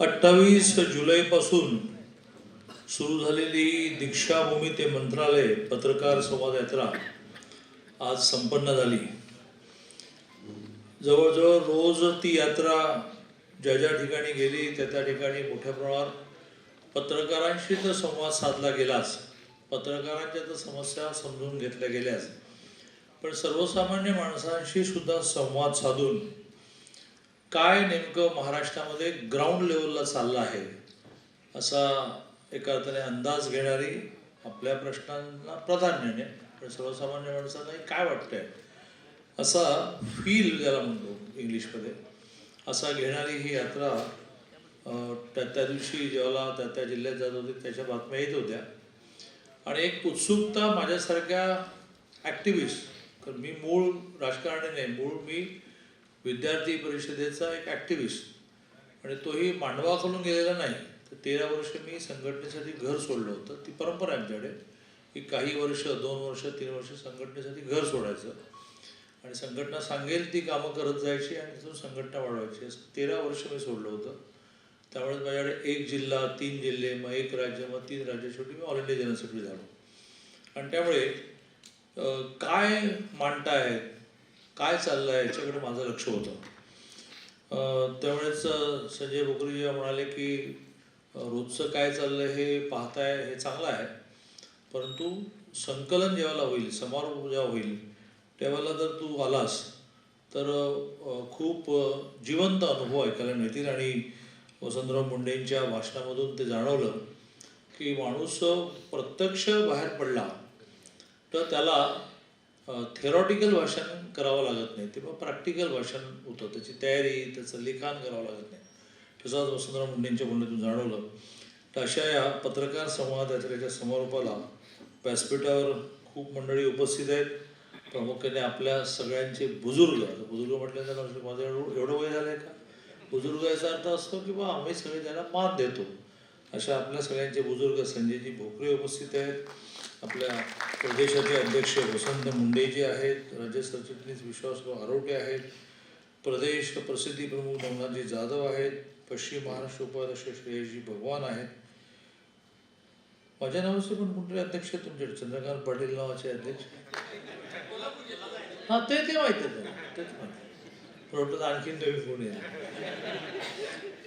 अठ्ठावीस जुलैपासून सुरू झालेली दीक्षाभूमी ते मंत्रालय पत्रकार संवाद यात्रा आज संपन्न झाली. जवळजवळ रोज ती यात्रा ज्या ज्या ठिकाणी गेली त्या त्या ठिकाणी मोठ्या प्रमाणावर पत्रकारांशी तर संवाद साधला गेलाच. पत्रकारांच्या तर समस्या समजून घेतल्या गेल्याच. पण सर्वसामान्य माणसांशी सुद्धा संवाद साधून काय नेमकं महाराष्ट्रामध्ये ग्राउंड लेवलला चाललं आहे? असा एका अर्थाने अंदाज घेणारी आपल्या प्रश्नांना प्राधान्याने पण सर्वसामान्य माणसांनाही काय वाटतंय? असा फील ज्याला म्हणतो इंग्लिशमध्ये असा घेणारी ही यात्रा त्या त्या दिवशी जेव्हा त्या त्या जिल्ह्यात जात होते त्याच्या बातम्या येत होत्या. आणि एक उत्सुकता माझ्यासारख्या ॲक्टिव्हिस्ट कारण मी मूळ राजकारणी नाही मूळ मी विद्यार्थी परिषदेचा एक ॲक्टिव्हिस्ट आणि तोही मांडवाखालून गेलेला नाही. तर तेरा वर्ष मी संघटनेसाठी घर सोडलं होतं. ती परंपरा आहे आमच्याकडे. की काही वर्ष दोन वर्ष तीन वर्ष संघटनेसाठी घर सोडायचं. आणि संघटना सांगेल ती कामं करत जायची आणि तिथून संघटना वाढवायची. असं तेरा वर्ष मी सोडलं होतं. त्यामुळे माझ्याकडे एक जिल्हा तीन जिल्हे मग एक राज्य मग तीन राज्य शेवटी मी ऑल इंडिया जनरल सेक्रेटरी झालो. आणि त्यामुळे काय काय मांडतायत काय चाललं आहे याच्याकडे माझं लक्ष होतं. त्यावेळेस संजय बोकरी जेव्हा म्हणाले की रोजचं काय चाललं हे पाहताय हे चांगलं आहे. परंतु संकलन जेव्हा होईल समारोप जेव्हा होईल तेव्हाला जर तू आलास तर खूप जिवंत अनुभव ऐकायला मिळतील. आणि वसंतराव मुंडेंच्या भाषणामधून ते जाणवलं की माणूस प्रत्यक्ष बाहेर पडला तर त्याला थेरॉटिकल भाषण करावं लागत नाही. ते मग प्रॅक्टिकल भाषण होतं. त्याची तयारी त्याचं लिखाण करावं लागत नाही. तसंच वसंतराव मुंडेंच्या बोलण्यातून जाणवलं. तर अशा या पत्रकार संवाद यात्रेच्या समारोपाला व्यासपीठावर खूप मंडळी उपस्थित आहेत. प्रामुख्याने आपल्या सगळ्यांचे बुजुर्ग बुजुर्ग म्हटल्यानंतर माझं एवढं एवढं वय झालं आहे का? बुजुर्ग याचा अर्थ असतो की बा आम्ही सगळे त्यांना मान देतो. अशा आपल्या सगळ्यांचे बुजुर्ग संजयजी भोकरे उपस्थित आहेत. आपल्या प्रदेशाचे अध्यक्ष वसंत मुंडेजी आहेत राज्य सरचिटणीस विश्वासराव आरोटे आहेत प्रदेश प्रसिद्धी प्रमुख नवनाथजी जाधव आहेत पश्चिम महाराष्ट्र उपाध्यक्ष श्रेयसजी भगवान आहेत. माझ्या नावाचे पण कुठले अध्यक्ष आहेत चंद्रकांत पाटील नावाचे अध्यक्ष? हा ते ते माहिती आहे तेच माहिती आणखीन नवीन फोन या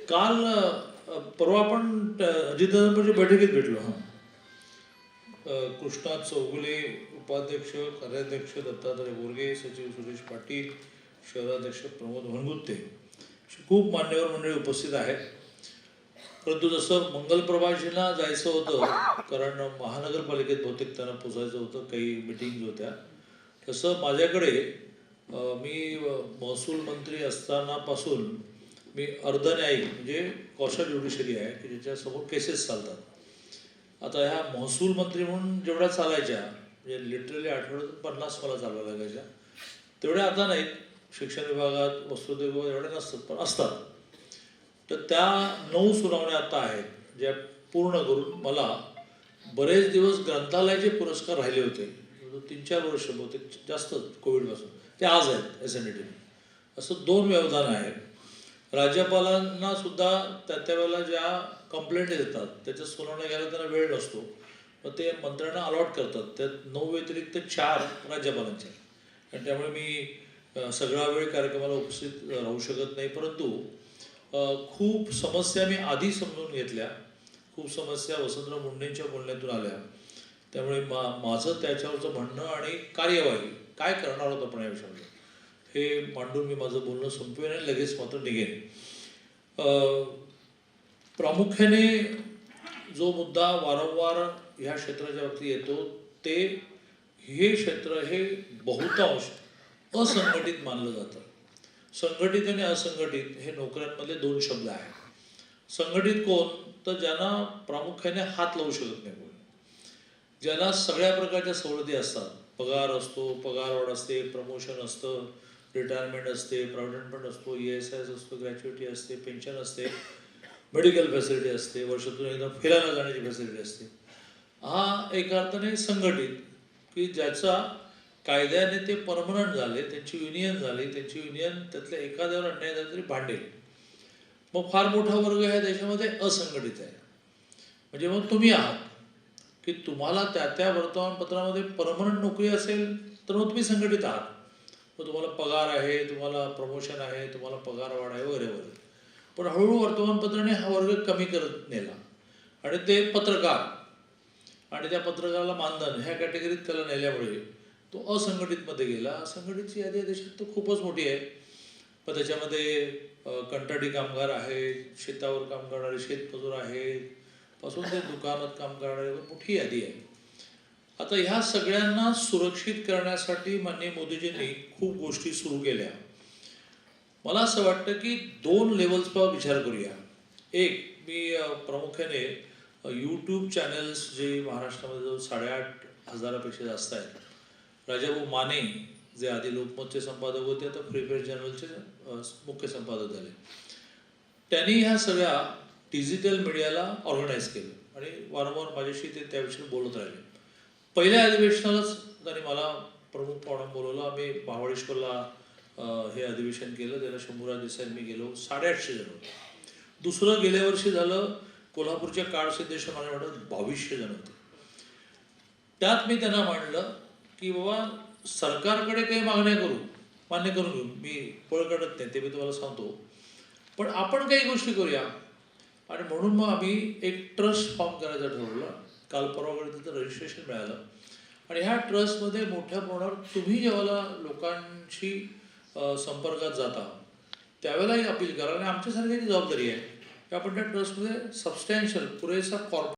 काल परवा आपण अजितदादांची बैठकीत भेटलो हा. कृष्णा चौगुले उपाध्यक्ष कार्याध्यक्ष दत्तात्रय बोरगे सचिव सुरेश पाटील शहराध्यक्ष प्रमोद भनगुत्ते अशी खूप मान्यवर मंडळी उपस्थित आहेत. परंतु जसं मंगलप्रभाजींना जायचं होतं कारण महानगरपालिकेत बहुतेक त्यांना पोचायचं होतं काही मिटिंग्ज होत्या. तसं माझ्याकडे मी महसूल मंत्री असतानापासून मी अर्धन्यायिक म्हणजे कौशल ज्युडिशरी आहे की ज्याच्यासमोर केसेस चालतात. आता ह्या महसूल मंत्री म्हणून जेवढ्या चालायच्या म्हणजे लिटरली आठवड्यात पन्नास मला चालवा लागायच्या तेवढ्या आता नाहीत. शिक्षण विभागात वस्त्रोद्योग विभागात एवढ्या नसतात पण असतात. तर त्या नऊ सुनावण्या आता आहेत ज्या पूर्ण करून मला बरेच दिवस ग्रंथालयाचे पुरस्कार राहिले होते. तीन चार वर्ष बहुतेक जास्त कोविडपासून. ते आज आहेत एस एन डी असं दोन व्यवधान आहे राज्यपालांना सुद्धा त्या त्या वेळेला ज्या कंप्लेंट येतात त्याच्या सुनावण्या घ्यायला त्यांना वेळ नसतो. मग ते मंत्र्यांना अलॉट करतात. त्यात नऊ व्यतिरिक्त चार राज्यपालांचे आणि त्यामुळे मी सगळा वेळ कार्यक्रमाला उपस्थित राहू शकत नाही. परंतु खूप समस्या मी आधी समजून घेतल्या. खूप समस्या वसंतराव मुंडेंच्या बोलण्यातून आल्या. त्यामुळे मा माझं त्याच्यावरचं म्हणणं आणि कार्यवाही काय करणार होतं आपण या विषयामध्ये? हे मांडून मी माझं बोलणं संपवेन आणि लगेच मात्र निघेन. प्रामुख्याने जो मुद्दा वारंवार ह्या क्षेत्राच्या वरती येतो ते हे क्षेत्र हे बहुतांश असंघटित मानलं जातं. संघटित आणि असंघटित हे नोकऱ्यांमधले दोन शब्द आहेत. संघटित कोण? तर ज्यांना प्रामुख्याने हात लावू शकत नाही कोण. ज्यांना सगळ्या प्रकारच्या सवलती असतात. पगार असतो पगार वाढ असते प्रमोशन असतं रिटायरमेंट असते प्रॉव्हिडंट फंड असतो ई एस आय असतो ग्रॅच्युटी असते पेन्शन असते. मेडिकल फॅसिलिटी असते वर्षातून एकदा फिरायला जाण्याची फॅसिलिटी असते. हा एका अर्थाने संघटित की ज्याचा कायद्याने ते परमनंट झाले त्यांची युनियन झाली त्यांची युनियन त्यातल्या एखाद्यावर अन्याय झाला तरी भांडेल. मग फार मोठा वर्ग ह्या देशामध्ये असंघटित आहे. म्हणजे मग तुम्ही आहात की तुम्हाला त्या त्या वर्तमानपत्रामध्ये परमनंट नोकरी असेल तर मग तुम्ही संघटित आहात. मग तुम्हाला पगार आहे तुम्हाला प्रमोशन आहे तुम्हाला पगार वाढ आहे वगैरे वगैरे. पण हळूहळू वर्तमानपत्राने हा वर्ग कमी करत नेला. आणि ते पत्रकार आणि त्या पत्रकाराला मानधन ह्या कॅटेगरीत त्याला नेल्यामुळे तो असंघटितमध्ये गेला. असंघटितची यादी देशात तर खूपच मोठी आहे. पण त्याच्यामध्ये कंटाडी कामगार आहेत शेतावर काम करणारे शेतमजूर आहेत पासून ते दुकानात काम करणारे मोठी यादी आहे. आता ह्या सगळ्यांना सुरक्षित करण्यासाठी माननीय मोदीजींनी खूप गोष्टी सुरू केल्या. मला असं वाटतं की दोन लेवल्सवर विचार करूया. एक मी प्रामुख्याने यूट्यूब चॅनल्स जे महाराष्ट्रामध्ये जवळ साडेआठ हजारापेक्षा जास्त आहेत. राजाभाऊ माने जे आधी लोकमतचे संपादक होते आता फ्री प्रेस जर्नलचे मुख्य संपादक झाले. त्यांनी ह्या सगळ्या डिजिटल मीडियाला ऑर्गनाईज केलं आणि वारंवार माझ्याशी ते त्याविषयी बोलत राहिले. पहिल्या अधिवेशनालाच त्यांनी मला प्रमुख पाहुणा बोलवलं. आम्ही महाबळेश्वरला हे अधिवेशन केलं. त्याला शंभूराज देसाई मी गेलो. साडेआठशे जण होते. दुसरं गेल्या वर्षी झालं कोल्हापूरच्या काळ सिद्धेश्वर वाटत बावीसशे जण होते. त्यात मी त्यांना मांडलं की बाबा सरकारकडे काही मागण्या करू. मान्य करून घेऊ. मी पळ काढत नाही. ते मी तुम्हाला सांगतो. पण आपण काही गोष्टी करूया. आणि म्हणून मग आम्ही एक ट्रस्ट फॉर्म करायचं ठरवलं. काल परवाकडे तिथं रजिस्ट्रेशन मिळालं. आणि ह्या ट्रस्टमध्ये मोठ्या प्रमाणावर तुम्ही जेव्हा लोकांशी संपर्कात जाता. त्यावेळेलाही अपील करा आणि आमच्यासारख्याची जबाबदारी आहे. की आपण त्या ट्रस्टमध्ये सबस्टॅन्शियल पुरेसा कॉर्प